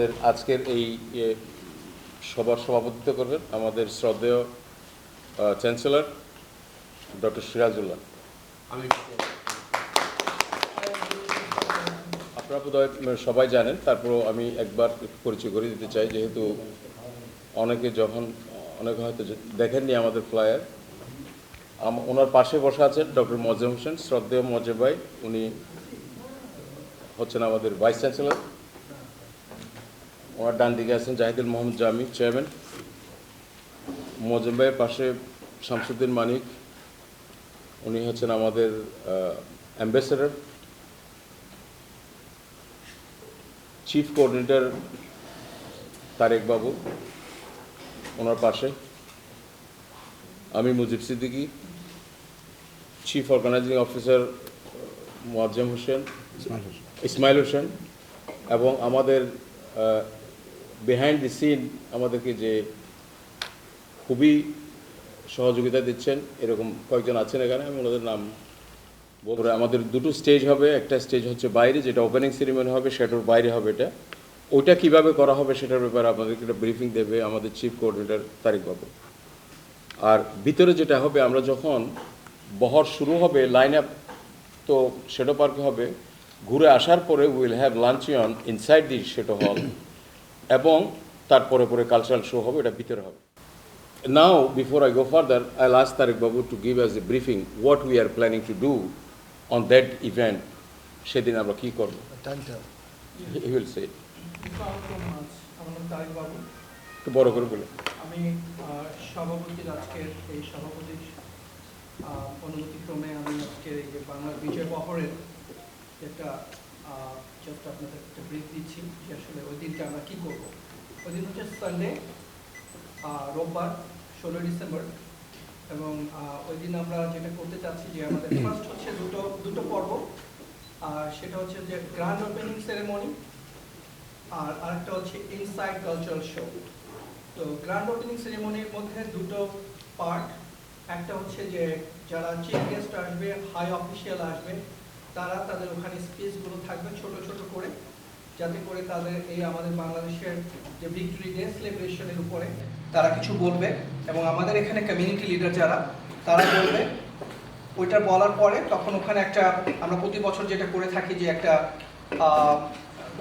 আমাদের আজকের এই সভার সভাপতিত্ব করবেন আমাদের শ্রদ্ধেয় চ্যান্সেলর ডক্টর সিরাজুল্লাহ। আমি আপনারা বোধহয় সবাই জানেন তারপরও আমি একবার পরিচয় করে দিতে চাই যেহেতু অনেকে যখন অনেকে হয়তো দেখেননি আমাদের ফ্লায়ার। ওনার পাশে বসা আছেন ডক্টর মজে হোসেন শ্রদ্ধেয় মজে ভাই উনি হচ্ছেন আমাদের ভাইস চ্যান্সেলর। ওনার ডান দিকে আছেন জাহিদুল মোহাম্মদ জামি চেয়ারম্যান। মজেম ভাইয়ের পাশে শামসুদ্দিন মানিক। উনি হচ্ছেন আমাদের অ্যাম্বাসেডর চিফ কোঅর্ডিনেটর তারেক বাবু ওনার পাশে। আমি Mujib Siddiqui chief organizing officer Moazzem Hossain Ismail Hossain. এবং আমাদের বিহাইন্ড দি সিন আমাদেরকে যে খুবই সহযোগিতা দিচ্ছেন, এরকম কয়েকজন আছেন এখানে, আমি ওনাদের নাম বলব আমাদের দুটো স্টেজ হবে, একটা স্টেজ হচ্ছে বাইরে, যেটা ওপেনিং সেরিমনি হবে, সেটার বাইরে হবে এটা। ওইটা কীভাবে করা হবে সেটার ব্যাপারে আপনাদেরকে একটা ব্রিফিং দেবে আমাদের চিফ কোঅর্ডিনেটর তারিক বাবু। আর ভিতরে যেটা হবে, আমরা যখন বহর শুরু হবে লাইন আপ তো সেটো পার্কে হবে, ঘুরে আসার পরে will have luncheon inside the chateau hall এবং তারপরে পরে পরে কালচারাল শো হবে এটা ভিতরে হবে। Now, before I go further, I'll ask Tariq Babu to give us a briefing what we are planning to do on that event সেদিন আমরা কি করব? তারেক একটু বড় করে বলে। আমি সভাপতির আজকের এই সভাপতির অনুমতিক্রমে আমি আজকের এই যে বাংলার বিজয় বহরের একটা জাস্ট আপনাদের একটা ব্রিফ দিচ্ছি যে আসলে ওই দিনটা আমরা কী করব? ওই দিন হচ্ছে সানডে রোববার ষোলোই ডিসেম্বর। এবং ওই দিন আমরা যেটা করতে চাচ্ছি যে আমাদের ফার্স্ট হচ্ছে দুটো দুটো পর্ব। আর সেটা হচ্ছে যে গ্র্যান্ড ওপেনিং সেরেমনি আর আরেকটা হচ্ছে ইনসাইড কালচারাল শো তো গ্র্যান্ড ওপেনিং সেরেমনির মধ্যে দুটো পার্ট একটা হচ্ছে যে যারা চিফ গেস্ট আসবে হাই অফিসিয়াল আসবে তারা তাদের ওখানে স্পেসগুলো থাকবে ছোট ছোট করে, যাতে করে তাদের এই আমাদের বাংলাদেশের যে ভিক্টরি ডে সেলিব্রেশনের উপরে তারা কিছু বলবে এবং আমাদের এখানে কমিউনিটি লিডার যারা, তারা বলবে। ওইটা বলার পরে তখন ওখানে একটা, আমরা প্রতি বছর যেটা করে থাকি যে একটা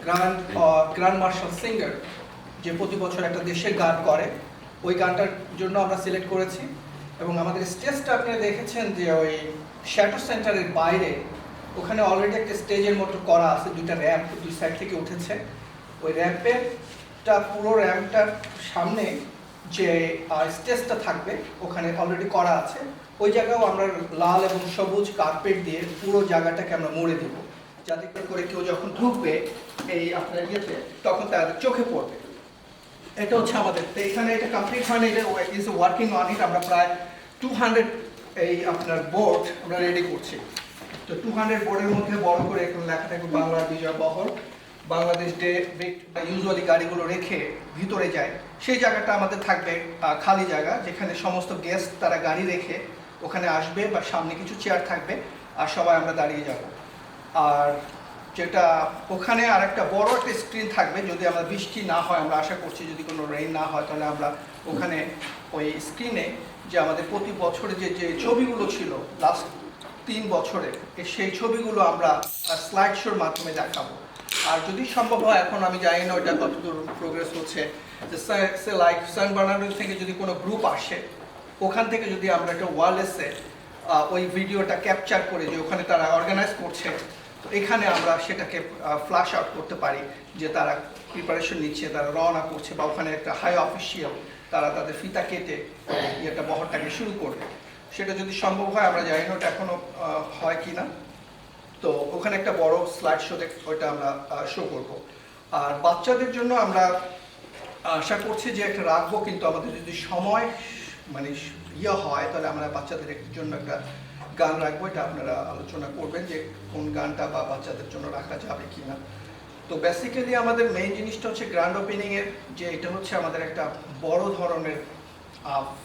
গ্র্যান্ড গ্র্যান্ড মার্শাল সিঙ্গার যে প্রতি বছর একটা দেশের গান করে, ওই গানটার জন্য আমরা সিলেক্ট করেছি। এবং আমাদের স্টেজটা আপনারা দেখেছেন যে ওই শ্যাটো সেন্টারের বাইরে ওখানে অলরেডি একটা স্টেজের মতো করা আছে, দুইটা র্যাম্প দুই সাইড থেকে উঠেছে। ওই র্যাম্পেরটা পুরো র্যাম্পটার সামনে যে স্টেজটা থাকবে, ওখানে অলরেডি করা আছে। ওই জায়গাও আমরা লাল এবং সবুজ কার্পেট দিয়ে পুরো জায়গাটাকে আমরা মুড়ে দেব। যাতে করে কেউ যখন ঢুকবে, এই আপনার ইয়েতে, তখন তাদের চোখে পড়বে। এটা হচ্ছে আমাদের। তো এখানে এটা কমপ্লিট হয় না, এটা ইজ ওয়ার্কিং অন ইট আমরা প্রায় টু হান্ড্রেড এই আপনার বোর্ড আমরা রেডি করছি। তো টু হান্ড্রেড বোর্ডের মধ্যে বড় করে এখন লেখা থাকবে বাংলার বিজয় বহর বাংলাদেশ ডে ইউজুয়ালি গাড়িগুলো রেখে ভিতরে যায়। সেই জায়গাটা আমাদের থাকবে খালি জায়গা, যেখানে সমস্ত গেস্ট তারা গাড়ি রেখে ওখানে আসবে বা সামনে কিছু চেয়ার থাকবে আর সবাই আমরা দাঁড়িয়ে যাব। আর যেটা ওখানে আর একটা বড় একটা স্ক্রিন থাকবে, যদি আমরা বৃষ্টি না হয়, আমরা আশা করছি যদি কোনো রেইন না হয়, তাহলে আমরা ওখানে ওই স্ক্রিনে যে আমাদের প্রতি বছরে যে যে ছবিগুলো ছিল লাস্ট তিন বছরে সেই ছবিগুলো আমরা স্লাইড শোর মাধ্যমে দেখাবো। আর যদি সম্ভব হয়, এখন আমি জানি না ওইটা কতদূর প্রোগ্রেস হচ্ছে। যে লাইক সান বার্নার্ডো থেকে যদি কোনো গ্রুপ আসে, ওখান থেকে যদি আমরা একটা ওয়ারলেসে ওই ভিডিওটা ক্যাপচার করে যে ওখানে তারা অর্গানাইজ করছে, তো এখানে আমরা সেটাকে ফ্ল্যাশ আউট করতে পারি যে তারা প্রিপারেশন নিচ্ছে, তারা রওনা করছে বা ওখানে একটা হাই অফিসিয়াল তারা তাদের ফিতা কেটে, ইয়েটা বহরটাকে শুরু করবে। সেটা যদি সম্ভব হয়, আমরা জানি না ওটা এখনও হয় কি না তো ওখানে একটা বড় স্লাইড শো দেখ, ওইটা আমরা শো করব। আর বাচ্চাদের জন্য আমরা আশা করছি যে একটা রাখব, কিন্তু আমাদের যদি সময় মানে ইয়ে হয়, তাহলে আমরা বাচ্চাদের জন্য একটা গান রাখব। এটা আপনারা আলোচনা করবেন যে কোন গানটা বা বাচ্চাদের জন্য রাখা যাবে কি না তো বেসিক্যালি আমাদের মেইন জিনিসটা হচ্ছে গ্র্যান্ড ওপেনিংয়ের যে এটা হচ্ছে আমাদের একটা বড় ধরনের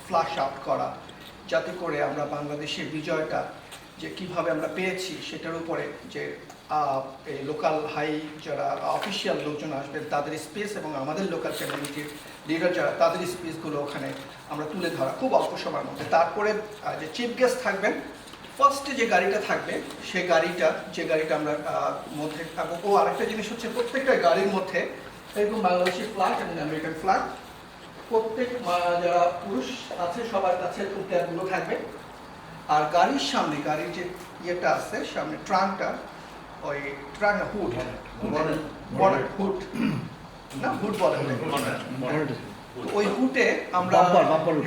ফ্লাশ আউট করা। যাতে করে আমরা বাংলাদেশের বিজয়টা যে কীভাবে আমরা পেয়েছি সেটার উপরে যে লোকাল হাই যারা অফিসিয়াল লোকজন আসবেন তাদের স্পেস এবং আমাদের লোকাল কমিউনিটির লিডার যারা, তাদের স্পেসগুলো ওখানে আমরা তুলে ধরা খুব অল্প সময়ের মধ্যে। তারপরে যে চিফ গেস্ট থাকবেন ফার্স্টে যে গাড়িটা থাকবে সেই গাড়িটা, যে গাড়িটা আমরা মধ্যে এবং ও আরেকটা জিনিস হচ্ছে প্রত্যেকটা গাড়ির মধ্যে এরকম বাংলাদেশি ফ্ল্যাগ এবং আমেরিকান ফ্ল্যাগ প্রত্যেক যারা পুরুষ আছে সবার কাছে ট্যাগুলো থাকবে। আর গাড়ির সামনে গাড়ির যে ইয়েটা আছে সামনে ট্রাঙ্কটা ওই ট্রাঙ্ক হুড বনেট হুড। না হুড বলে ওই হুটে আমরা।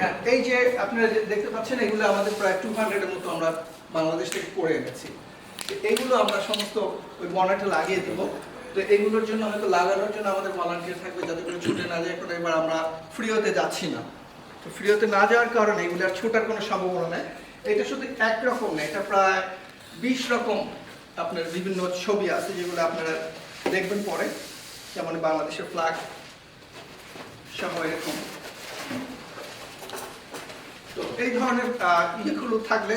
হ্যাঁ এই যে আপনারা যে দেখতে পাচ্ছেন এগুলো আমাদের প্রায় টু হান্ড্রেডের মতো আমরা বাংলাদেশ থেকে করে এনেছি। তো এইগুলো আমরা সমস্ত ওই বনেটে লাগিয়ে দেবো। তো এগুলোর জন্য হয়তো লাগানোর জন্য আমাদের ভলান্টিয়ার থাকবে, যাতে করে ছুটে না যায়। এখন এবার আমরা ফ্রি হতে যাচ্ছি না। তো ফ্রি হতে না যাওয়ার কারণে এগুলো আর ছোটার কোনো সম্ভাবনা নেই। এটা শুধু একরকম না, এটা প্রায় বিশ রকম আপনার বিভিন্ন ছবি আছে, যেগুলো আপনারা দেখবেন পরে। যেমন বাংলাদেশের ফ্ল্যাগ সহ এরকম। তো এই ধরনের ইয়েগুলো থাকলে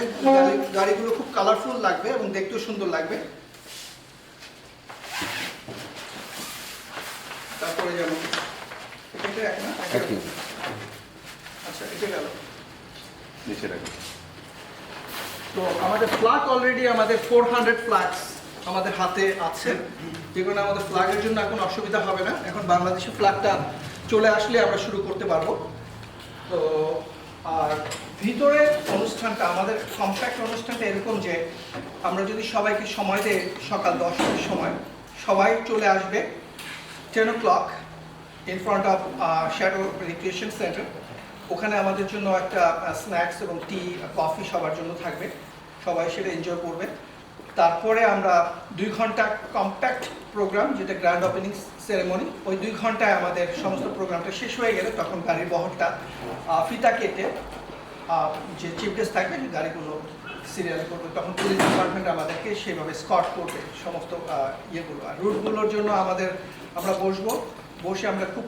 গাড়িগুলো খুব কালারফুল লাগবে এবং দেখতেও সুন্দর লাগবে। তারপরে যেমন এটা এক না? একই। আচ্ছা এটা গেল। নিচে রাখি। তো আমাদের অলরেডি আমাদের ফোর হান্ড্রেড ফ্ল্যাগস আমাদের হাতে আছে। আমাদের ফ্ল্যাগের জন্য এখন অসুবিধা হবে না। এখন বাংলাদেশের ফ্ল্যাগটা চলে আসলে আমরা শুরু করতে পারব। তো আর ভিতরে অনুষ্ঠানটা আমাদের কম্প্যাক্ট অনুষ্ঠানটা এরকম যে আমরা যদি সবাইকে সময় দেই সকাল দশটার সময় সবাই চলে আসবে। Ten o'clock in front of shadow recreation centre ওখানে আমাদের জন্য একটা স্ন্যাক্স এবং টি কফি সবার জন্য থাকবে। সবাই সেটা এনজয় করবে। তারপরে আমরা দুই ঘণ্টা কম্প্যাক্ট প্রোগ্রাম যেটা গ্র্যান্ড ওপেনিং সেরেমনি ওই দুই ঘন্টায় আমাদের সমস্ত প্রোগ্রামটা শেষ হয়ে গেলে তখন গাড়ির বহরটা ফিতা কেটে যে চিফ গেস্ট থাকবে গাড়িগুলো সিরিয়াল করবে, তখন পুলিশ ডিপার্টমেন্ট আমাদেরকে সেভাবে স্কট করবে সমস্ত ইয়েগুলো। আর রুটগুলোর জন্য আমাদের, আমরা বসবো। বসে আমরা খুব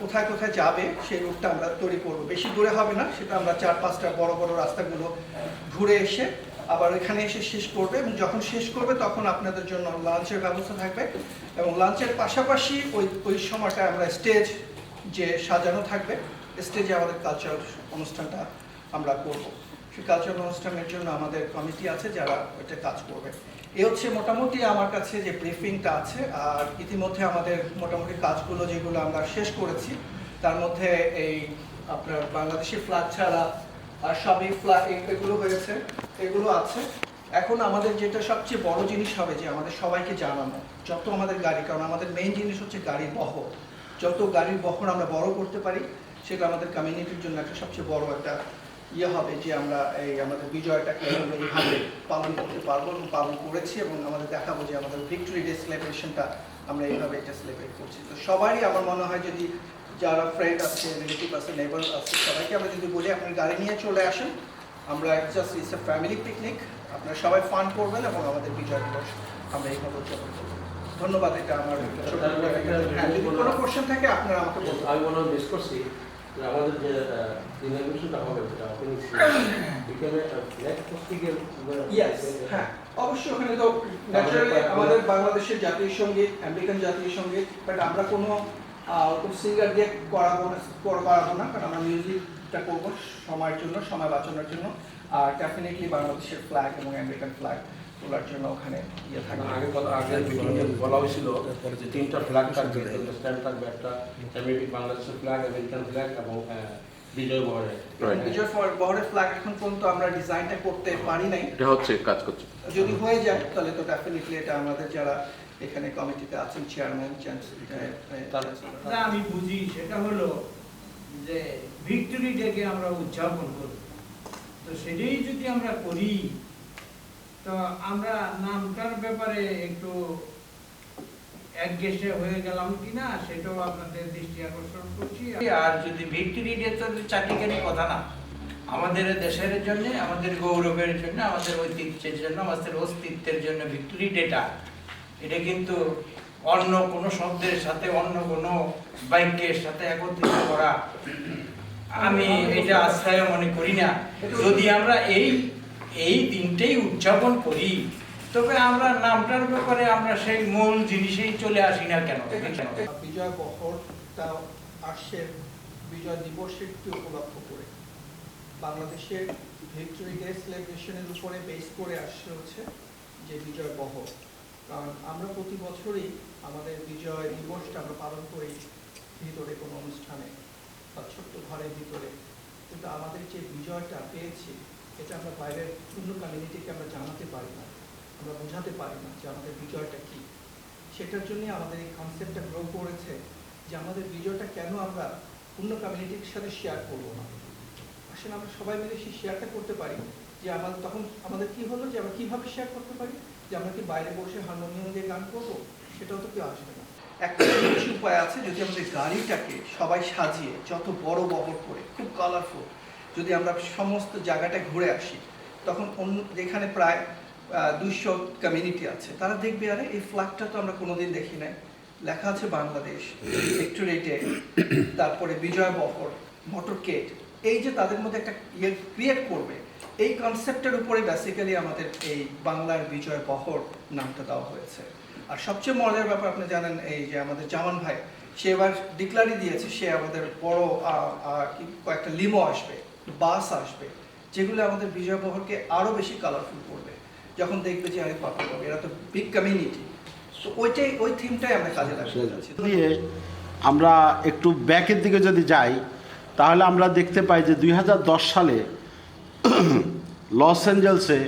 কোথায় কোথায় যাবে সেই রুটটা আমরা তৈরি করব। বেশি দূরে হবে না, সেটা আমরা চার পাঁচটা বড় বড় রাস্তাগুলো ঘুরে এসে আবার এখানে এসে শেষ করবে এবং যখন শেষ করবে তখন আপনাদের জন্য লাঞ্চের ব্যবস্থা থাকবে এবং লাঞ্চের পাশাপাশি ওই ওই সময়টা আমরা স্টেজ যে সাজানো থাকবে স্টেজে আমাদের কালচারাল অনুষ্ঠানটা আমরা করব। সেই কালচারাল অনুষ্ঠানের জন্য আমাদের কমিটি আছে যারা ওইটা কাজ করবে। এ হচ্ছে মোটামুটি আমার কাছে যে ব্রিফিংটা আছে, আর ইতিমধ্যে আমাদের মোটামুটি কাজগুলো যেগুলো আমরা শেষ করেছি, তার মধ্যে এই আপনার বাংলাদেশি ফ্ল্যাগ ছাড়া আর সবই ফ্ল্যাগ এগুলো হয়েছে, এগুলো আছে। এখন আমাদের যেটা সবচেয়ে বড় জিনিস হবে যে আমাদের সবাইকে জানানো, যত আমাদের গাড়ি, কারণ আমাদের মেইন জিনিস হচ্ছে গাড়ির বহর। যত গাড়ির বহর আমরা বড় করতে পারি, সেটা আমাদের কমিউনিটির জন্য একটা সবচেয়ে বড় একটা ইয়ে হবে যে আমরা এই আমাদের বিজয়টাকে আমরা এইভাবে পালন করতে পারব এবং পালন করেছি এবং আমাদের দেখাবো যে আমাদের ভিক্টোরি ডে সেলিব্রেশনটা আমরা এইভাবে এটা সেলিব্রেট করছি। তো সবারই আমার মনে হয় যদি যারা ফ্রেন্ড আছে রিলেটিভ আছে নেবার আছে সবাইকে আমরা যদি বলি আপনার গাড়ি নিয়ে চলে আসেন। আমরা just it's a family picnic আপনারা সবাই ফান করবেন এবং আমাদের বিজয় দিবস আমরা এইভাবে উদযাপন করব। ধন্যবাদ এটা আমার হ্যাঁ, যদি কোনো কোশ্চেন থাকে আপনারা আমাকে বলুন। আমি মনে হয় মিস করছি। আমাদের যে হবে ব্ল্যাক পোস্টিকের হ্যাঁ অবশ্যই ওখানে তো ন্যাচারালি আমাদের বাংলাদেশের জাতীয় সংগীত আমেরিকান জাতীয় সংগীত বাট আমরা কোনো সিঙ্গার দিয়ে করাবো না করাবো না কারণ আমরা মিউজিকটা করব সময়ের জন্য সময় বাঁচানোর জন্য আর ডেফিনেটলি বাংলাদেশের ফ্ল্যাগ এবং আমেরিকান ফ্ল্যাগ তোলার জন্য ওখানে ইয়ে থাকবে আগে বলা আগে মিটিংয়ে বলা হয়েছিল যে তিনটা ফ্ল্যাগ থাকবে তিনটা স্ট্যান্ড থাকবে একটা আমেরিকান বাংলাদেশের ফ্ল্যাগ আমেরিকান ফ্ল্যাগ এবং বিজয় বহরে। বিজয় বহরের ফ্ল্যাগ এখন পর্যন্ত আমরা ডিজাইনটা করতে পারি নাই। এটা হচ্ছে কাজ করছে। যদি হয়ে যায় তাহলে তো ডেফিনেটলি এটা আমাদের যারা এখানে কমিটিতে আছেন চেয়ারম্যান না আমি বুঝি সেটা হলো যে ভিক্টোরি ডেকে আমরা উদযাপন করব তো সেটাই যদি আমরা করি তো আমরা নামটার ব্যাপারে একটু হয়ে গেলাম কিনা সেটাও আপনাদের দৃষ্টি আকর্ষণ করছি। আর যদি চাটিকারি কথা না, আমাদের দেশের জন্য, আমাদের গৌরবের জন্য, আমাদের ঐতিহ্যের জন্য, আমাদের অস্তিত্বের জন্য ভিক্টোরি ডেটা, এটা কিন্তু অন্য কোনো শব্দের সাথে, অন্য কোনো বাক্যের সাথে একত্রিত করা, আমি এটা আশ্রয় মনে করি না। যদি আমরা এই এই দিনটাই উদযাপন করি। তবে আমরা নামটার ব্যাপারে আমরা সেই মূল জিনিসেই চলে আসি না কেন? বিজয় বহরটা বিজয় উপলক্ষ করে। বাংলাদেশের ভিক্টোরি ডে সেলিব্রেশনের উপরে বেস করে আসছে হচ্ছে যে বিজয় বহর। কারণ আমরা প্রতি বছরই আমাদের বিজয় দিবসটা আমরা পালন করি ভিতরে কোনো অনুষ্ঠানে বা ছোট্ট ঘরের ভিতরে। কিন্তু আমাদের যে বিজয়টা পেয়েছি এটা আমরা বাইরের অন্য কমিউনিটিকে আমরা জানাতে পারি না। আমরা বোঝাতে পারি না যে আমাদের বিজয়টা কী। সেটার জন্য আমাদের এই কনসেপ্টটা গ্রো করেছে যে আমাদের বিজয়টা কেন আমরা অন্য কমিউনিটির সাথে শেয়ার করব না। আসলে আমরা সবাই মিলে সেই শেয়ারটা করতে পারি যে আমাদের তখন আমাদের কি হলো যে আমরা কীভাবে শেয়ার করতে পারি? যে আমরা কি বাইরে বসে হারমোনিয়াম দিয়ে গান করব? সেটাও তো কেউ আসবে না। একটা বিশেষ উপায় আছে যদি আমাদের গাড়িটাকে সবাই সাজিয়ে যত বড় বহর করে, খুব কালারফুল যদি আমরা সমস্ত জায়গাটা ঘুরে আসি, তখন অন্য, যেখানে প্রায় দুইশো কমিউনিটি আছে, তারা দেখবে, আরে, এই ফ্ল্যাগটা তো আমরা কোনোদিন দেখি নাই। লেখা আছে বাংলাদেশ ভিক্টোরিয়াটে তারপরে বিজয় বহর মোটরকেট এই যে তাদের মধ্যে একটা ইয়ে ক্রিয়েট করবে, এই কনসেপ্টের উপরে বেসিক্যালি আমাদের এই বাংলার বিজয় বহর নামটা দেওয়া হয়েছে। আর সবচেয়ে মজার ব্যাপার, আপনি জানেন, এই যে আমাদের জামান ভাই, সে এবার ডিক্লারই দিয়েছে, সে আমাদের বড় কয়েকটা লিমো আসবে। বাস আসবে যেগুলো আমাদের বিজয় বহরকে আরও বেশি কালারফুল করবে। যখন দেখবে যে আরে বাবা বাবা, এরা তো বিগ কমিউনিটি তো ওইটাই ওই থিমটাই আমরা কাজে লাগাতে যাচ্ছি। দিয়ে আমরা একটু ব্যাকের দিকে যদি যাই তাহলে আমরা দেখতে পাই যে দুই হাজার দশ সালে লস অ্যাঞ্জেলসে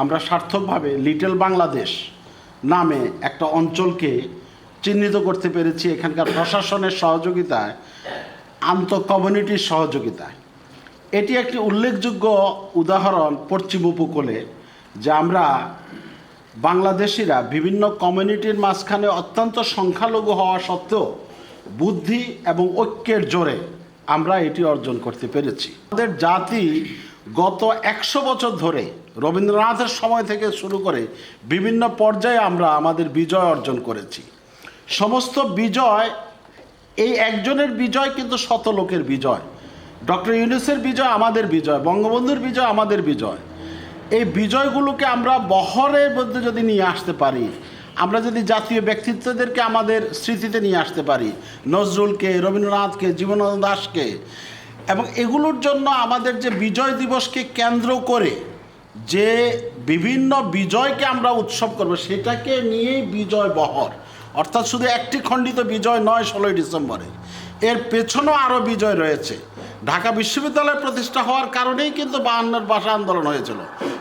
আমরা সার্থকভাবে লিটল বাংলাদেশ নামে একটা অঞ্চলকে চিহ্নিত করতে পেরেছি। এখানকার প্রশাসনের সহযোগিতায় আন্ত কমিউনিটির সহযোগিতায়। এটি একটি উল্লেখযোগ্য উদাহরণ পশ্চিম উপকূলে যে আমরা বাংলাদেশিরা বিভিন্ন কমিউনিটির মাঝখানে অত্যন্ত সংখ্যালঘু হওয়া সত্ত্বেও বুদ্ধি এবং ঐক্যের জোরে আমরা এটি অর্জন করতে পেরেছি। আমাদের জাতি গত একশো বছর ধরে রবীন্দ্রনাথের সময় থেকে শুরু করে বিভিন্ন পর্যায়ে আমরা আমাদের বিজয় অর্জন করেছি। সমস্ত বিজয়, এই একজনের বিজয় কিন্তু শত লোকের বিজয়। ডক্টর ইউনুসের বিজয় আমাদের বিজয়, বঙ্গবন্ধুর বিজয় আমাদের বিজয়। এই বিজয়গুলোকে আমরা বহরের মধ্যে যদি নিয়ে আসতে পারি, আমরা যদি জাতীয় ব্যক্তিত্বদেরকে আমাদের স্মৃতিতে নিয়ে আসতে পারি, নজরুলকে, রবীন্দ্রনাথকে, জীবনানন্দ দাসকে, এবং এগুলোর জন্য আমাদের যে বিজয় দিবসকে কেন্দ্র করে যে বিভিন্ন বিজয়কে আমরা উৎসব করব, সেটাকে নিয়েই বিজয় বহর। অর্থাৎ শুধু একটি খণ্ডিত বিজয় নয়, ষোলোই ডিসেম্বরে এর পেছনেও আরও বিজয় রয়েছে। ঢাকা বিশ্ববিদ্যালয় প্রতিষ্ঠা হওয়ার কারণেই কিন্তু বাহান্নের ভাষা আন্দোলন হয়েছিল।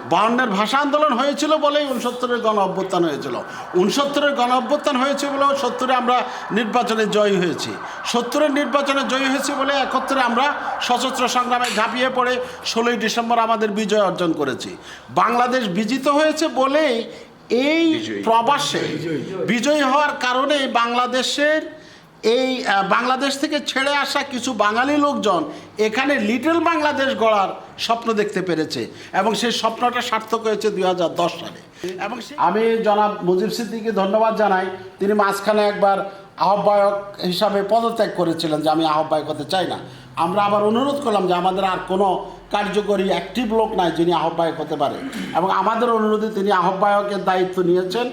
বাহান্নের ভাষা আন্দোলন হয়েছিল বলেই উনসত্তরের গণ অভ্যুত্থান হয়েছিল। উনসত্তরের গণ অভ্যুত্থান হয়েছে বলেও সত্তরে আমরা নির্বাচনে জয়ী হয়েছি। সত্তরের নির্বাচনে জয়ী হয়েছি বলে একত্রে আমরা সশস্ত্র সংগ্রামে ঝাঁপিয়ে পড়ে ষোলোই ডিসেম্বর আমাদের বিজয় অর্জন করেছি। বাংলাদেশ বিজিত হয়েছে বলেই এই প্রবাসে বিজয়ী হওয়ার কারণে বাংলাদেশের এই বাংলাদেশ থেকে ছেড়ে আসা কিছু বাঙালি লোকজন এখানে লিটল বাংলাদেশ গড়ার স্বপ্ন দেখতে পেরেছে এবং সেই স্বপ্নটা সার্থক হয়েছে দুই হাজার দশ সালে। এবং আমি জনাব মুজিব সিদ্দিকে ধন্যবাদ জানাই। তিনি মাঝখানে একবার আহ্বায়ক হিসাবে পদত্যাগ করেছিলেন যে আমি আহ্বায়ক হতে চাই না। আমরা আবার অনুরোধ করলাম যে আমাদের আর কোনো কার্যকরী অ্যাক্টিভ লোক নাই যিনি আহ্বায়ক হতে পারে। এবং আমাদের অনুরোধে তিনি আহ্বায়কের দায়িত্ব নিয়েছেন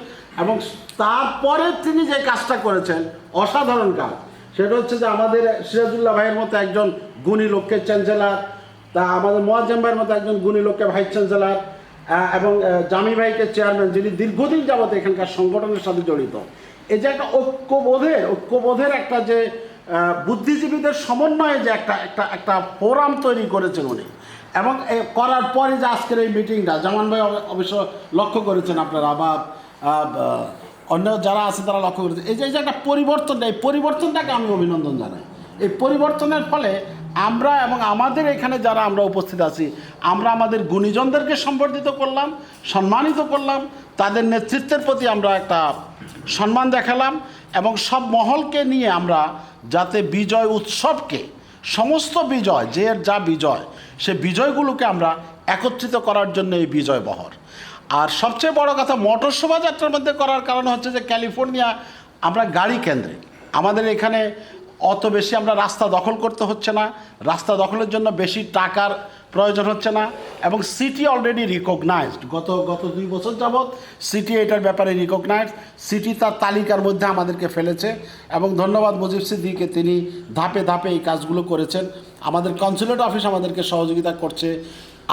এবং তারপরে তিনি যে কাজটা করেছেন, অসাধারণ কাজ। সেটা হচ্ছে যে আমাদের সিরাজুল্লাহ ভাইয়ের মতো একজন গুণী লোককে চ্যান্সেলার, তা আমাদের মোয়াজ্জেম ভাইয়ের মতো একজন গুণী লোককে ভাইস চ্যান্সেলার এবং জামি ভাইকে চেয়ারম্যান যিনি দীর্ঘদিন যাবত এখানকার সংগঠনের সাথে জড়িত। এই যে একটা ঐক্যবোধের ঐক্যবোধের একটা যে বুদ্ধিজীবীদের সমন্বয়ে যে একটা একটা একটা ফোরাম তৈরি করেছেন উনি এবং করার পরে যে আজকের এই মিটিংটা জামান ভাই অবশ্য লক্ষ্য করেছেন আপনারা, বা অন্য যারা আছে তারা লক্ষ্য করেছে। এই যে এই যে একটা পরিবর্তন এই পরিবর্তনটাকে আমি অভিনন্দন জানাই। এই পরিবর্তনের ফলে আমরা এবং আমাদের এখানে যারা আমরা উপস্থিত আছি, আমরা আমাদের গুণীজনদেরকে সম্বর্ধিত করলাম, সম্মানিত করলাম, তাদের নেতৃত্বের প্রতি আমরা একটা সম্মান দেখালাম এবং সব মহলকে নিয়ে আমরা যাতে বিজয় উৎসবকে, সমস্ত বিজয়, যে যা বিজয় সে বিজয়গুলোকে আমরা একত্রিত করার জন্য এই বিজয় বহর। আর সবচেয়ে বড় কথা মোটর শোভাযাত্রার মধ্যে করার কারণ হচ্ছে যে, ক্যালিফোর্নিয়া আমরা গাড়ি কেন্দ্রে আমাদের এখানে অত বেশি আমরা রাস্তা দখল করতে হচ্ছে না, রাস্তা দখলের জন্য বেশি টাকার প্রয়োজন হচ্ছে না, এবং সিটি অলরেডি রিকগনাইজড গত গত দুই বছর যাবৎ সিটি এটার ব্যাপারে রিকগনাইজ সিটি তার তালিকার মধ্যে আমাদেরকে ফেলেছে, এবং ধন্যবাদ মুজিব সিদ্দিকে তিনি ধাপে ধাপে এই কাজগুলো করেছেন। আমাদের কনসুলেট অফিস আমাদেরকে সহযোগিতা করছে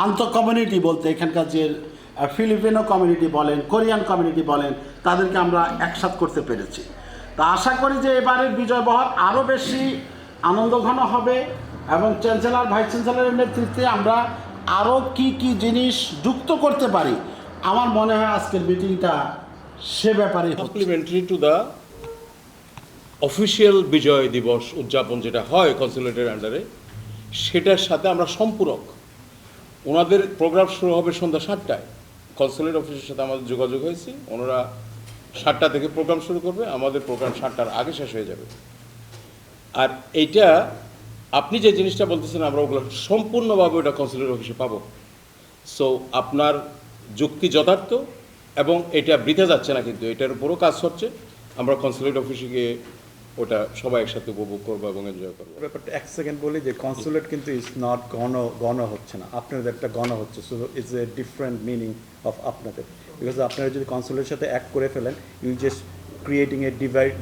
আন্ত কমিউনিটি বলতে এখানকার যে ফিলিপিনো কমিউনিটি বলেন কোরিয়ান কমিউনিটি বলেন, তাদেরকে আমরা একসাথ করতে পেরেছি তা আশা করি যে এবারের বিজয় বহর আরও বেশি আনন্দঘন হবে এবং চ্যান্সেলর, ভাইস চ্যান্সেলরের নেতৃত্বে আমরা আরও কি কি জিনিস যুক্ত করতে পারি, আমার মনে হয় আজকের মিটিংটা সে ব্যাপারে হচ্ছে। Complimentary to the official Bijoy Dibosh উদযাপন যেটা হয় কনসুলেটের আন্ডারে সেটার সাথে আমরা সম্পূরক। ওনাদের প্রোগ্রাম শুরু হবে সন্ধ্যা সাতটায়। কনসুলেট অফিসের সাথে আমাদের যোগাযোগ হয়েছে। ওনারা সাতটা থেকে প্রোগ্রাম শুরু করবে। আমাদের প্রোগ্রাম সাতটার আগে শেষ হয়ে যাবে। আর এইটা, আপনি যে জিনিসটা বলতেছেন, আমরা ওগুলো সম্পূর্ণভাবে ওটা কনসুলেট অফিসে পাবো। সো আপনার যুক্তি যথার্থ এবং এটা বৃথা যাচ্ছে না কিন্তু। এটার উপরও কাজ হচ্ছে। আমরা কনসুলেট অফিসে গিয়ে ওটা সবাই একসাথে উপভোগ করব এবং এনজয় করব। ব্যাপারটা এক সেকেন্ড বলি যে কনসুলেট কিন্তু ইজ নট গণ গণ হচ্ছে না। আপনাদের একটা গণ হচ্ছে so it's a different meaning of আপনাদের। বিকজ আপনারা যদি কনসুলেটের সাথে অ্যাড করে ফেলেন you just creating a divide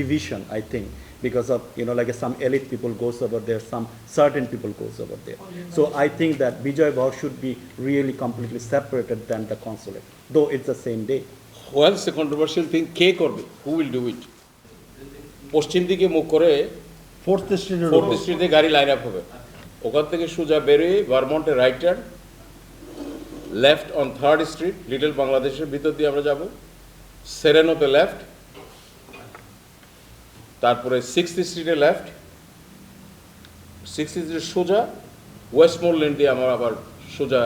division I think because of you know like some elite people goes over there some certain people goes over there so I think that Bijoy বর should be really completely separated than the consulate though it's the same day wells a controversial thing কে করবে? Who will do it পশ্চিম দিকে মুখ করে fourth স্ট্রিটের fourth স্ট্রিটে গাড়ি line up হবে। ওখান থেকে সোজা বেরোয় ভারমন্টে right turn left on third street little বাংলাদেশের ভিতর দিয়ে আমরা যাব। সেরেনোতে লেফট তারপরে সিক্স স্ট্রিটে লেফট সিক্স স্ট্রিটে সোজা ওয়েস্ট মোরল্যান্ড দিয়ে আমরা আবার সোজা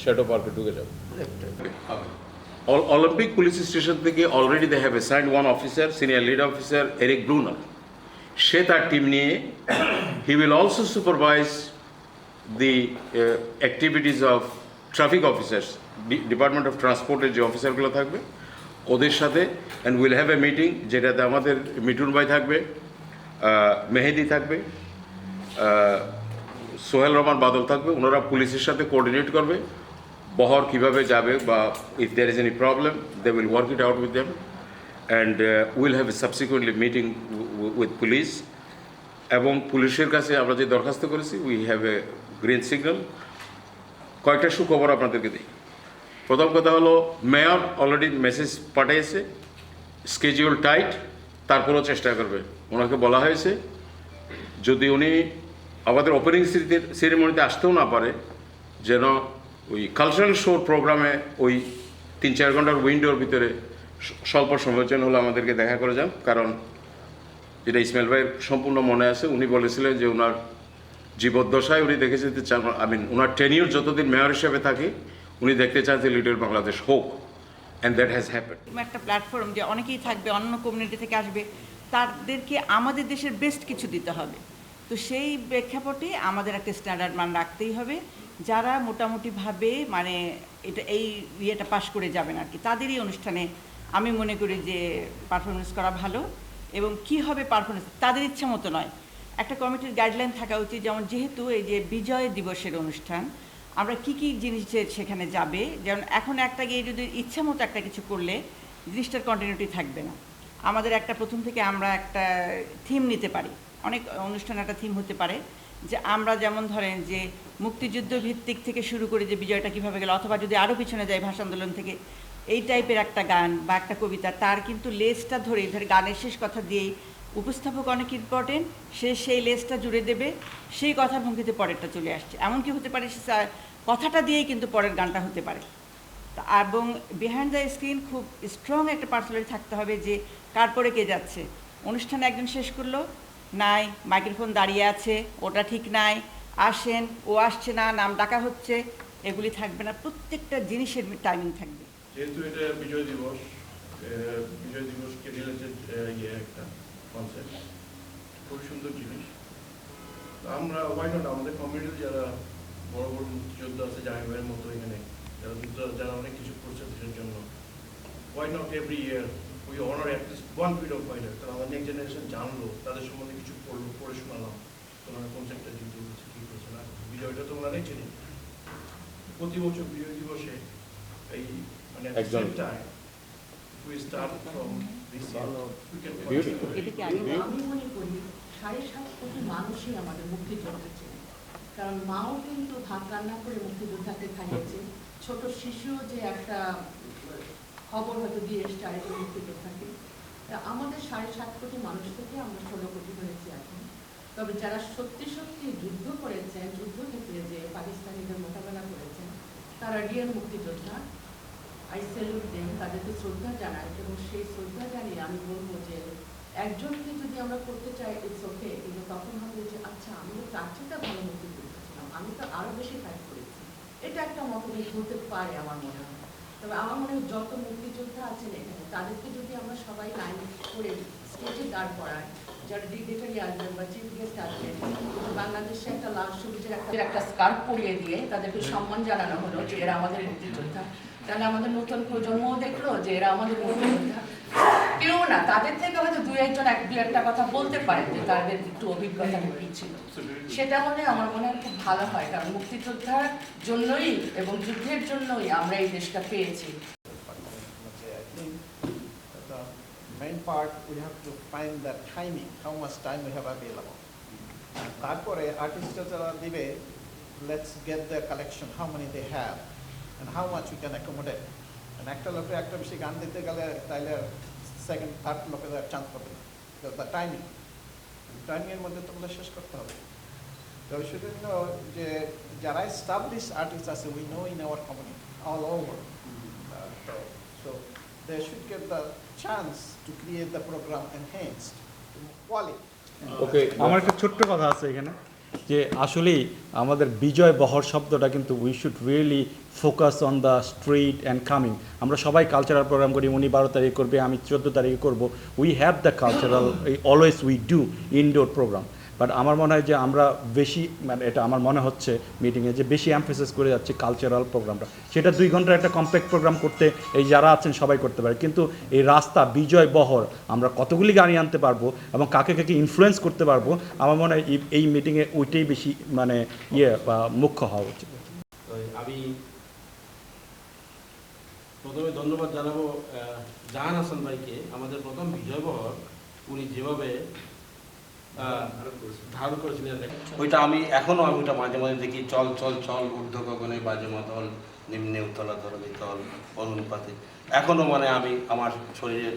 শ্যাডো পার্কে ঢুকে যাব। Olympic police station থেকে already they have assigned one officer senior lead officer Eric Brunner সে তার টিম নিয়ে he will also supervise the activities of traffic officers department of ট্রান্সপোর্টের যে অফিসারগুলো থাকবে, ওদের সাথে and will have a meeting যেটাতে আমাদের মিটুন ভাই থাকবে মেহেদি থাকবে সোহেল রহমান বাদল থাকবে, ওনারা পুলিশের সাথে কোঅর্ডিনেট করবে। বহর কীভাবে যাবে বা if there is any problem they will work it out with them and will have a subsequently meeting with police এবং পুলিশের কাছে আমরা যে দরখাস্ত করেছি we have a green signal কয়েকটা সুখবর আপনাদেরকে দিই। প্রথম কথা হলো মেয়র অলরেডি মেসেজ পাঠিয়েছে স্কেজিউল টাইট তারপরেও চেষ্টা করবে। ওনাকে বলা হয়েছে, যদি উনি আমাদের ওপেনিং সেরিমনিতে আসতেও না পারে, যেন ওই কালচারাল শোর প্রোগ্রামে ওই তিন চার ঘণ্টার উইন্ডোর ভিতরে স্বল্প সময়ের জন্য হলে আমাদেরকে দেখা করে যান। কারণ যেটা ইসমাইল ভাইয়ের সম্পূর্ণ মনে আছে, উনি বলেছিলেন যে ওনার জীবদ্দশায় উনি দেখে যেতে চান আই মিন ওনার টেনিউর যতদিন মেয়র হিসেবে থাকে, উনি দেখতে চান যে লিটল বাংলাদেশ হোক। অ্যান্ড দ্যাট হ্যাজ হ্যাপেন একটা প্ল্যাটফর্ম যে অনেকেই থাকবে অন্য কমিউনিটি থেকে আসবে, তাদেরকে আমাদের দেশের বেস্ট কিছু দিতে হবে। তো সেই প্রেক্ষাপটে আমাদের একটা স্ট্যান্ডার্ড মান রাখতেই হবে। যারা মোটামুটিভাবে মানে এটা এই ইয়েটা পাশ করে যাবেন আর কি, তাদেরই অনুষ্ঠানে আমি মনে করি যে পারফরমেন্স করা ভালো এবং কি হবে পারফরমেন্স তাদের ইচ্ছা মতো নয়। একটা কমিটির গাইডলাইন থাকা উচিত, যেমন যেহেতু এই যে বিজয় দিবসের অনুষ্ঠান, আমরা কি কি জিনিসের সেখানে যাবে, যেমন এখন একটা গিয়ে যদি ইচ্ছা মতো একটা কিছু করলে জিনিসটার কন্টিনিউটি থাকবে না। আমাদের একটা প্রথম থেকে আমরা একটা থিম নিতে পারি। অনেক অনুষ্ঠান একটা থিম হতে পারে। যে আমরা যেমন ধরেন যে মুক্তিযুদ্ধ ভিত্তিক থেকে শুরু করে যে বিজয়টা কীভাবে গেল, অথবা যদি আরও পিছনে যায় ভাষা আন্দোলন থেকে, এই টাইপের একটা গান বা একটা কবিতা, তার কিন্তু লেসটা ধরে ধরে গানের শেষ কথা দিয়েই উপস্থাপক অনেক ইম্পর্টেন্ট সে সেই লেসটা জুড়ে দেবে, সেই কথার ভঙ্গিতে পরেরটা চলে আসছে। এমনকি হতে পারে সে কথাটা দিয়েই কিন্তু পরের গানটা হতে পারে। এবং বিহাইন্ড দ্য স্ক্রিন খুব স্ট্রং একটা পার্সোনালিটি থাকতে হবে যে কার পরে কে যাচ্ছে। অনুষ্ঠান একজন শেষ করল নাই, মাইক্রোফোন দাঁড়িয়ে আছে, ওটা ঠিক নাই, আসেন, ও আসছে না, নাম ডাকা হচ্ছে, এগুলি থাকবে না, প্রত্যেকটা জিনিসের টাইমিং থাকবে। যেহেতু এটা বিজয় দিবস বিজয় দিবসকে রিলেটেড ইয়ে একটা কনসেপ্ট খুবই সুন্দর জিনিস। আমরা ওয়াই নট আমাদের কমিউনিটি যারা বড় বড় মুক্তিযোদ্ধা আছে জাহির ভাইয়ের মতো এখানে, যারা যারা অনেক কিছু করছে দেশের জন্য why not every year we honour at least one period of fighter তারা আমার নেক্সট জেনারেশন জানলো তাদের সম্বন্ধে কিছু পড়ল পড়ে শোনালাম। তোমরা কোন সেক্টর যুদ্ধ করছে কী করছে না বিজয়টা তো ওনারাই চিনি প্রতি বছর বিজয় দিবসে এই মানে একজন। Time we start from this we can Beautiful. এটা কি আগে আমি মনে করি সাড়ে সাত কোটি মানুষই আমাদের মুক্তিযোদ্ধা ছিল কারণ মাও কিন্তু ভাত রান্না করে মুক্তিযোদ্ধাকে খাইয়েছে। ছোট শিশু যে একটা খবর হয়তো দিয়ে এসছে আরেকটা মুক্তিযোদ্ধাকে তা আমাদের সাড়ে সাত কোটি মানুষ থেকে আমরা ষোলো কোটি হয়েছি এখন। তবে যারা সত্যি সত্যি যুদ্ধ করেছেন যুদ্ধক্ষেত্রে যে পাকিস্তানিদের মোকাবেলা করেছেন, তারা রিয়েল মুক্তিযোদ্ধা। আই সেলুট দেন তাদেরকে শ্রদ্ধা জানাই এবং সেই শ্রদ্ধা জানিয়ে আমি বলব যে একজনকে যদি আমরা করতে চাই ইটস ওকে কিন্তু তখন হবে যে আচ্ছা আমি তো তার থেকে ভালো মুক্তিযোদ্ধা ছিলাম, আমি তো আরও বেশি কাজ করেছি। এটা একটা মতভেদ হতে পারে আমার মনে হয়। তবে আমার মনে হয় যত মুক্তিযোদ্ধা আছেন এখানে, তাদেরকে যদি আমরা সবাই লাইন করে স্টেজে দাঁড় করাই, যারা ডিগনিটারি আসবেন বা চিফ গেস্ট আসবেন, বাংলাদেশে একটা লাভ সবুজের একটা একটা স্কার্ফ পরিয়ে দিয়ে তাদেরকে সম্মান জানানো হলো যে এরা আমাদের মুক্তিযোদ্ধা। তাহলে আমাদের নতুন প্রজন্মও দেখল যে এরা আমাদের মুক্তিযোদ্ধা। কেউ না তাদের থেকে হয়তো দু একজন এক দু একটা কথা বলতে পারে যে তাদের একটু অভিজ্ঞতা কি ছিল। সেটা হলে আমার মনে হয় খুব ভালো হয় কারণ মুক্তিযোদ্ধার জন্যই এবং যুদ্ধের জন্যই আমরা এই দেশটা পেয়েছি। Main part, we have to find the timing, how much time we have available. তারপরে আর্টিস্টরা যারা দিবে let's get the collection how money they have and how much we can accommodate একটা লোকে একটা বেশি গান দিতে গেলে তাইলে সেকেন্ড থার্ড লোকে চান্স পাবে না দ্য টাইমিং টাইমিংয়ের মধ্যে তো শেষ করতে হবে। তো শুধু যে যারা এস্টাবলিশ আর্টিস্ট আছে we know in our community all over so, so they should get the chance to create the program enhanced to quality. Okay আমার একটা ছোট্ট কথা আছে এখানে। যে আসলেই আমাদের বিজয় বহর শব্দটা কিন্তু we should really focus on the street and coming আমরা সবাই কালচারাল প্রোগ্রাম করি, উনি বারো তারিখে করবে, আমি চোদ্দ তারিখে করব। We have the cultural always we do indoor programme but আমার মনে হয় যে আমরা বেশি মানে এটা আমার মনে হচ্ছে মিটিংয়ে যে বেশি অ্যামফেসিস করে যাচ্ছে কালচারাল প্রোগ্রামটা সেটা দুই ঘণ্টার একটা কম্প্যাক্ট প্রোগ্রাম করতে এই যারা আছেন সবাই করতে পারে। কিন্তু এই রাস্তা বিজয় বহর আমরা কতগুলি গাড়ি আনতে পারব এবং কাকে কাকে ইনফ্লুয়েন্স করতে পারব, আমার মনে হয় এই- মিটিংয়ে ওইটাই বেশি মানে ইয়ে বা মুখ্য হওয়া উচিত। আমি প্রথমে ধন্যবাদ জানাব জাহান হাসান ভাইকে। আমাদের প্রথম বিজয় বহর, উনি যেভাবে ধারণ করেছিলেন ওইটা আমি এখনও আমি ওটা মাঝে মাঝে দেখি চল চল চল ঊর্ধ্ব গগনে বাজে মাদল নিম্নে উতলা ধরবে তল অনুপাতে এখনও মানে আমি আমার শরীরের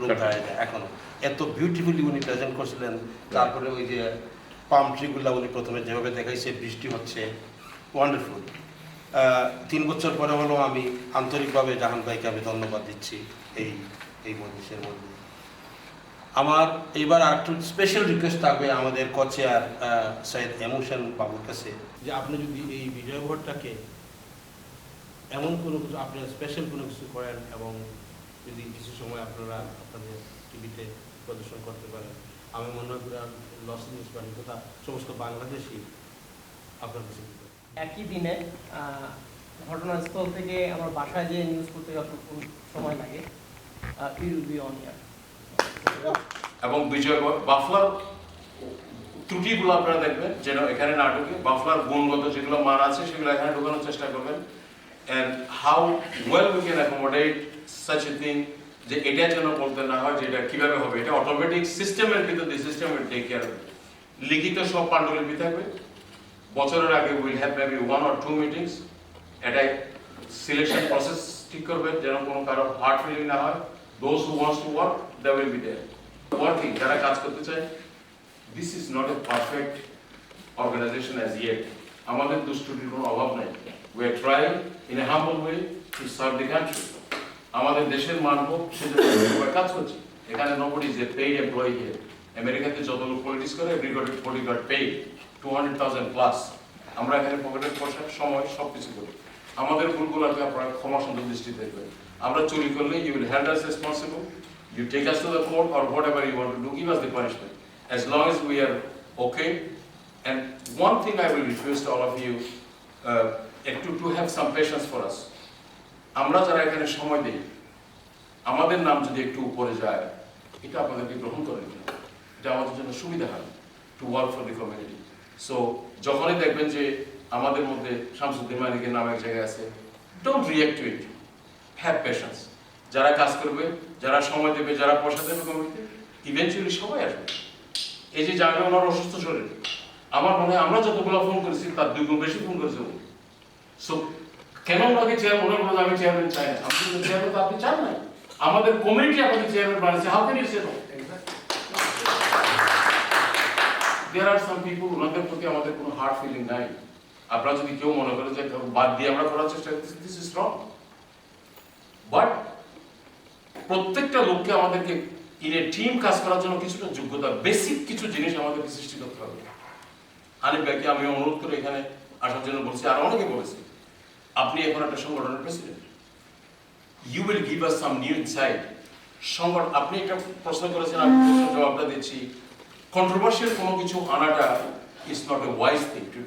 লোক দাঁড়ায় যায় এখনও। এত বিউটিফুলি উনি প্রেজেন্ট করছিলেন তারপরে ওই যে পাম ট্রিগুলা উনি প্রথমে যেভাবে দেখাইছে বৃষ্টি হচ্ছে ওয়ান্ডারফুল তিন বছর পরে হলো আমি আন্তরিকভাবে জাহান ভাইকে আমি ধন্যবাদ দিচ্ছি এই এই মজলিসের মধ্যে। আমার এইবার আর একটু স্পেশাল রিকোয়েস্ট থাকবে আমাদের কোচেয়ার সৈয়দ এমোশন বাবুর কাছে, যে আপনি যদি এই বিজয় বহরটাকে এমন কোনো কিছু, আপনি স্পেশাল কোনো কিছু করেন এবং যদি কিছু সময় আপনারা আপনাদের টিভিতে প্রদর্শন করতে পারেন। আমি মনে হয় পুরা লস নিউজ পার্টি তথা সমস্ত বাংলাদেশি আপনার কাছে একই দিনে ঘটনাস্থল থেকে আমার বাসায় যে নিউজ করতে যতক্ষণ সময় লাগে। ইউল বি অন ইয়ার এবং বিজয় বাফলার ত্রুটিগুলো আপনারা দেখবেন, যেন এখানে না ঢুকে। বাফলার গুণগত যেগুলো মান আছে, সেগুলো এখানে ঢোকানোর চেষ্টা করবেন। And how well we can accommodate such a thing যে এটা যেন বলতে না হয় যে এটা কীভাবে হবে। এটা অটোমেটিক সিস্টেমের ভিতরে সিস্টেম উইল টেক কেয়ার লিখিত সব পাণ্ডুলিপি থাকবে। বছরের আগে will have maybe one or two meetings এটা সিলেকশন প্রসেস ঠিক করবেন, যেন কোনো কারও হার্ট ফিলিং না হয়। Those who wants to work they will be there working যারা কাজ করতে চায় this is not a perfect organization as yet আমাদের দুষ্টুটির কোনো অভাব নেই। We are trying in a humble way to serve the country আমাদের দেশের মান হোক আমরা কাজ করছি। এখানে nobody a paid employee here আমেরিকাতে যত লোক পলিটিক্স করে everybody forty got paid to plus আমরা এখানে পকেটের পয়সা, সময় সব কিছু করি। আমাদের ভুলগুলোকে আপনারা ক্ষমা সুন্দর দৃষ্টি দেখবেন। আমরা চুরি করলে you will hand us responsible you take us to the court or whatever you want to do, give us the punishment. As long as we are okay. And one thing I will request all of you, uh, to, to have some patience for us. আমরা যারা এখানে সময় দিই আমাদের নাম যদি একটু উপরে যায় এটা আপনাদেরকে গ্রহণ করে নিতে। এটা আমাদের জন্য সুবিধা হয় to work for the community so যখনই দেখবেন যে আমাদের মধ্যে শামসুদ্দিন মালিকের নামে এক জায়গায় আছে don't react to it have patience যারা কাজ করবে, যারা সময় দেবে, যারা পয়সা দেবে কমিটিতে ইভেনচুয়ালি সবাই আসবে। এই যে জানবে ওনার অসুস্থ শরীর, আমার মনে হয় আমরা যতগুলো ফোন করেছি, তার দুই বেশি ফোন করেছে সো কেন ওনাকে করল আমি চেয়ারম্যান চাই আমি চেয়ারম্যান তো আপনি চান আমাদের কমিটি আপনাকে চেয়ারম্যান বানিয়েছে। How you say no there are some people ওনাদের প্রতি আমাদের কোনো হার্ড ফিলিং নাই। আপনারা যদি কেউ মনে করেন যে বাদ দিয়ে আমরা করার চেষ্টা করছি দিস ইজ রং বাট প্রত্যেকটা লোককে আমাদেরকে ইন এ টিম কাজ করার জন্য কিছুটা যোগ্যতা বেসিক কিছু জিনিস আমাদেরকে সৃষ্টি করতে হবে। আনিফ ভাইকে আমি অনুরোধ করে এখানে আসার জন্য বলছি আর অনেকে বলেছি আপনি এখন একটা সংগঠনের president you will give us some new insight সংগঠন আপনি একটা প্রশ্ন করেছেন আমি প্রশ্নের জবাবটা দিচ্ছি। কন্ট্রোভার্সিয়াল কোনো কিছু আনাটা is not a wise thing to